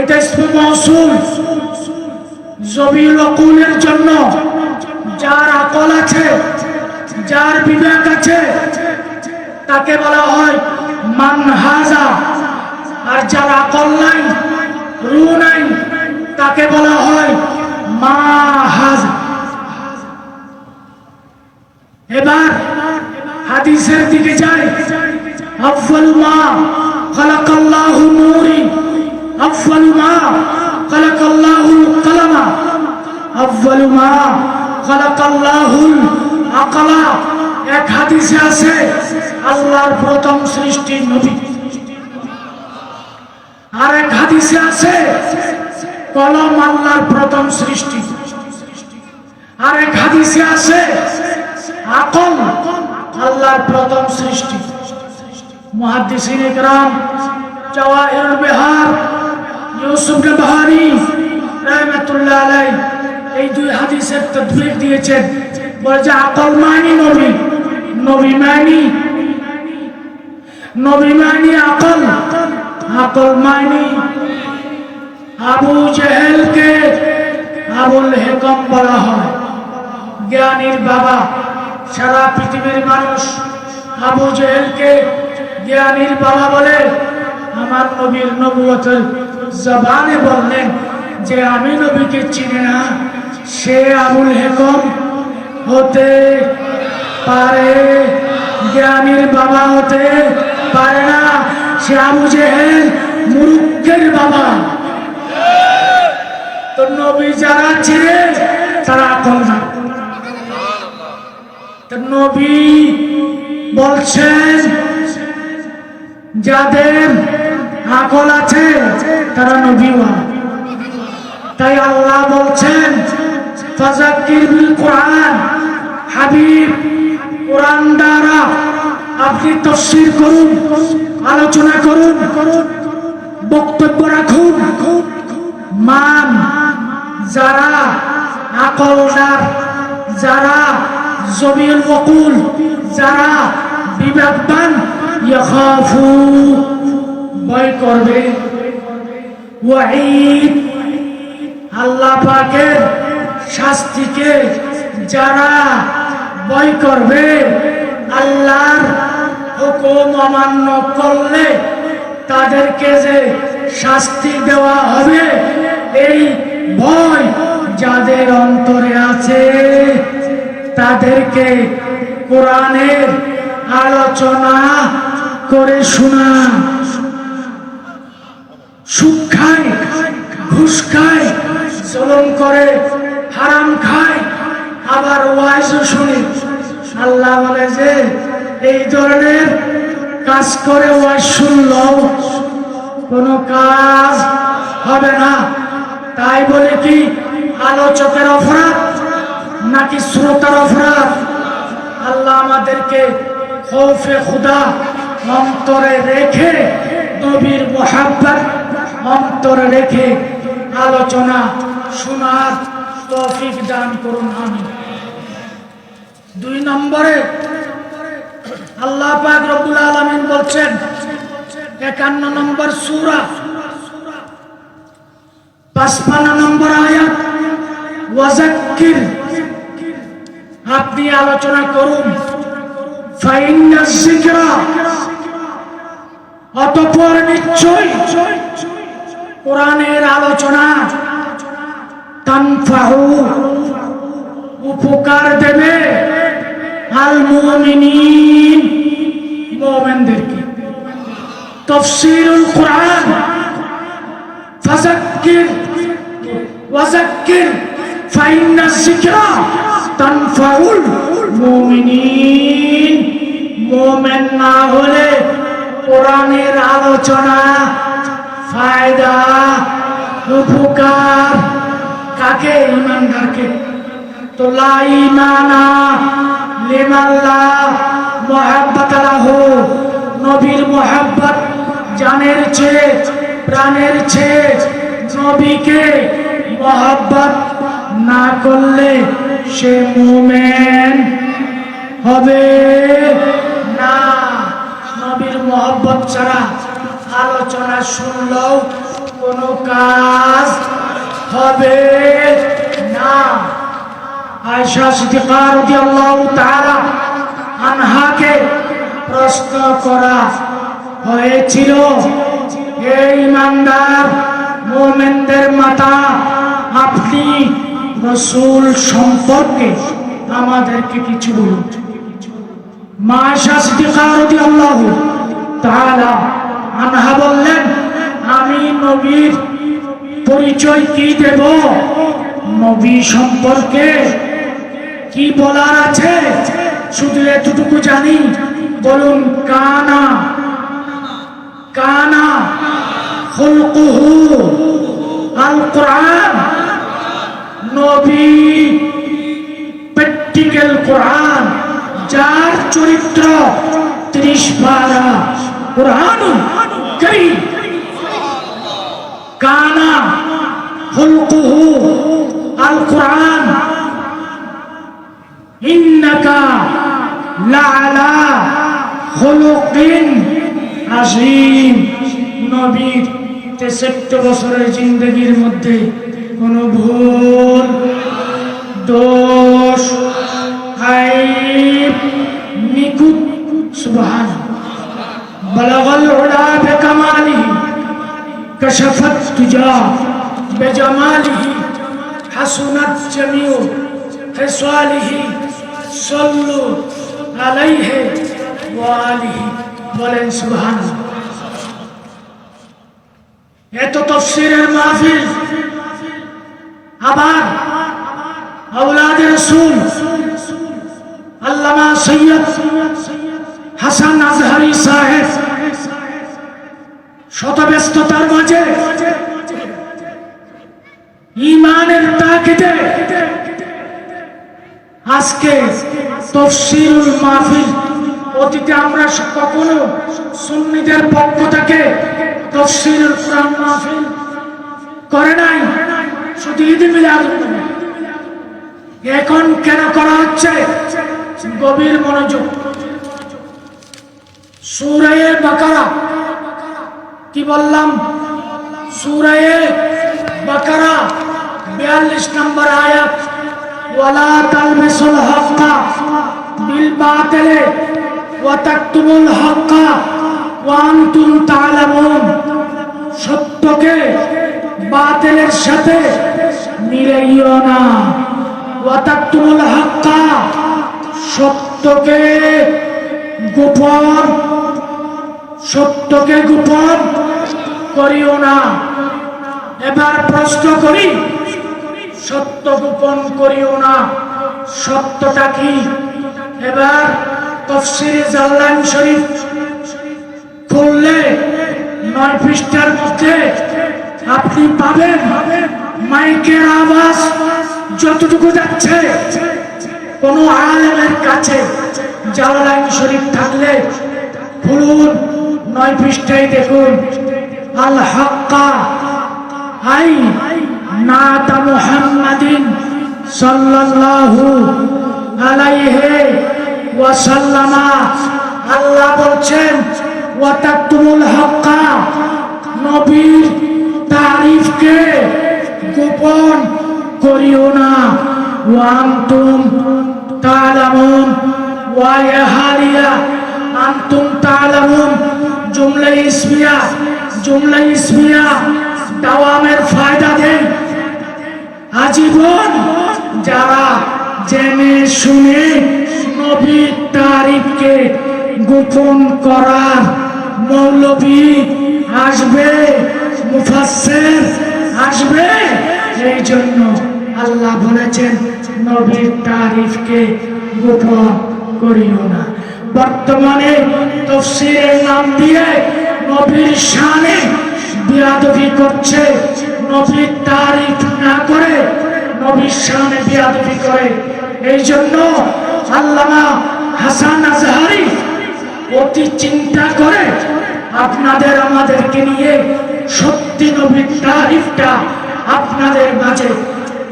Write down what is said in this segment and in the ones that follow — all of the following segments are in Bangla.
এটা ইসমে মৌসুল জমিল অকুলের জন্য যার আকল আছে, যার বিবেক আছে, তাকে বলা হয় মানহাজা। আর যার আকল নাই রু নাই, তাকে বলা হয় মাহাজা। এবার হাদিসের দিকে যাই। আফল মা নূরি আফল মা খালাকাল্লাহু কালামা আফল মা খালাকাল্লাহু আকলা এক হাদিসে আছে, আল্লাহর প্রথম সৃষ্টি নবী। আর এক হাদিসে আছে, কলম আল্লাহর প্রথম সৃষ্টি। আর এক হাদিসে আছে, আকল আল্লাহর প্রথম সৃষ্টি। মুহাদ্দিসিন ইকরাম, জওয়াহিরুল বিহার আবু বলা হয়। জ্ঞানীর বাবা, সারা পৃথিবীর মানুষ আবু জেহেলকে জ্ঞানীর বাবা বলে আমার নবীর নবুয়তের জবানে বললেন যে আমি নবীকে চিনি না, সে আবুল হেকম হতে পারে। জ্ঞানীর বাবা হতে পারে না, সে আবু জেহেল মুরুক্ষের বাবা। তো নবী যারা ছিলেন, তারা আকল না। নবী বলছেন, যাদের আকল আছে, তারা নবীওয়া তাই আল্লাহ বলছেন ফাজাক্কির বিল কোরআন। হাবিব, কোরআন দ্বারা আপনি তফসির করুন, আলোচনা করুন, বক্তব্য রাখুন। মান, যারা আকলদার যারা জমির বকুল যারা বিবেকবান ইয়াখাফু ভয় করবে। ওয়াহিদ আল্লাহ পাকের শাস্তিকে যারা ভয় করবে, আল্লাহর হুকুম অমান্য করলে তাদেরকে যে শাস্তি দেওয়া হবে, এই ভয় যাদের অন্তরে আছে, তাদেরকে কোরআনের আলোচনা করে শোনা। খায়, জলম করে, হারাম খায়। আবার ওয়াইজও শুনে, আল্লাহ বলে যে, এই ধরনের কাজ করে ওয়াইজ শুনলেও কোনো কাজ হবে না। তাই বলে কি, আলোচকের অপরাধ নাকি শ্রোতার অপরাধ? আল্লাহ আমাদেরকে খৌফে খুদা অন্তরে রেখে, নবীর মোহাব্বত অন্তরে রেখে আলোচনা, শোনার তৌফিক দান করুন আমি দুই নম্বরে আল্লাহ পাক রব্বুল আলামিন বলছেন, একান্ন নম্বর সূরা, পাঁচপান্ন নম্বর আয়াত, ওয়াজাক্কির, আপনি আলোচনা করুন অতঃপর নিশ্চয় কোরআনের আলোচনা, তানফাহু, উপকার দেবে আল মুমিনিন, মুমিনদেরকে। তাফসীরুল কোরআন, ফাযাক্কির, ওয়াযাক্কির, ফাইন্না যিকরা তানফাউল মুমিনিন। মুমিন না হলে কোরআনের আলোচনা ফায়দা, উপকার, কাকে? ইমানদারকে। তো লা ইমানা লিমাল্লা মুহাব্বাত লাহু। নবীর মুহাব্বত জানের চেয়ে, প্রাণের চেয়ে নবীকে মহাব্বত না করলে সে মুমেন হবে না। নবীর মহব্বত ছাড়া আলোচনা শুনলেও কোনো কাজ হবে না। আয়সা আনহাকে প্রশ্ন করা হয়েছিল মাতা, আপনি রসুল সম্পর্কে আমাদেরকে কিছু বলুন। মা আয়সা সিদ্দিকা রাদিয়াল্লাহু তাআলা আনহা বললেন, আমি নবীর পরিচয় কি দেব? নবী সম্পর্কে কি বলার আছে? শুধু এতটুকু জানি। বলুন, কানা কানা খুলকুহু আল কোরআন নবী প্র্যাকটিক্যাল কোরআন, যার চরিত্র ত্রিশ পারা কোরআন করিম কানা খুলকুহু আল কোরআন ইন্নাকা নবীর তেষট্টি বছরের জিন্দগির মধ্যে কোনো ভুল, দোষ আইব নিকুত সুবহান। كشفت تجاه بجماله حسنت جميع خصاله صلوا عليه وآله বলেন সুবহান এত তফসিরের মাহফিল আবার আওলাদের রসুল আল্লামা সৈয়দ শত ব্যস্ততার মাঝে ইমানের তাকিদে আজকে তফসিরুল মাহফিল, অতীতে আমরা কখনো সুন্নিদের পক্ষ থেকে তফসিরুল কোরআন মাহফিল করে নাই। শুধু ঈদ মিলাদ। এখন কেন করা হচ্ছে? গভীর মনোযোগ। সুরায়ে বাকারা কি বললাম? সুরায়ে বাকারা, বিয়াল্লিশ নম্বর আয়াত, ওয়ালা তালবিসুল হক্কা বিল বাতিলে ওয়া তাকতুমুল হক্কা ওয়া আনতুম তা'লামুন। সত্যকে বাতিলের সাথে মিলাইও না। ওয়া তাকতুমুল হক্কা সত্যকে গোপন সত্যকে গোপন করিও না। এবার প্রশ্ন করি, সত্য গোপন করিও না। সত্যটা কি? এবার তফসিরে জাল্লান শরীফ খুললে নয় পৃষ্ঠার মধ্যে আপনি পাবেন মাইকের আওয়াজ যতটুকু যাচ্ছে। কোন আলেমের কাছে জালালাইন শরীফ থাকলে খুলুন। নয় পৃষ্ঠায় দেখুন, আল হাক্কা, আই নাতা মুহাম্মাদিন সাল্লাল্লাহু আলাইহি ওয়াসাল্লামা। আল্লাহ বলছেন ওয়া তাকতুমুল হাক্কা নবীর তারিফকে গোপন করিও না। ওয়া আনতুম তা'লামুন। ওয়া ইয়াহালিয়া আনতুম জুমলা ইসমিয়া জুমলা ইসমিয়া দাওয়ামের ফায়দা দেয় আজীবন যারা জেনে শুনে নবীর তারিখকে গোপন করার মৌলবী আসবে, মুফাসসির আসবে, এই জন্য আল্লাহ বলেছেন, নবীর তারিফকে গোপন করিও না। বর্তমানে তফসিরের নাম দিয়ে নবীর শানে বিয়াদবি করছে। নবীর তারিফ না করে নবীর শানে বিয়াদবি করে। এই জন্য আল্লামা হাসান আজহারি অতি চিন্তা করে আপনাদের, আমাদেরকে নিয়ে সত্যি নবীর তারিফটা আপনাদের মাঝে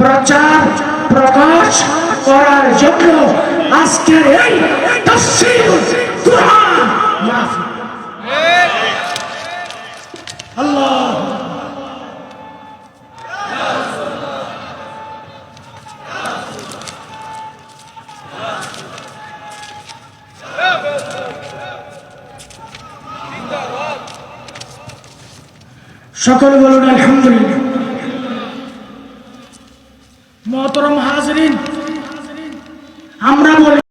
প্রচার, প্রকাশ করার জন্য আজকের এই তাসসীরুল কুরআন। মাহফিল আল্লাহ সকল বলুন আলহামদুলিল্লাহ।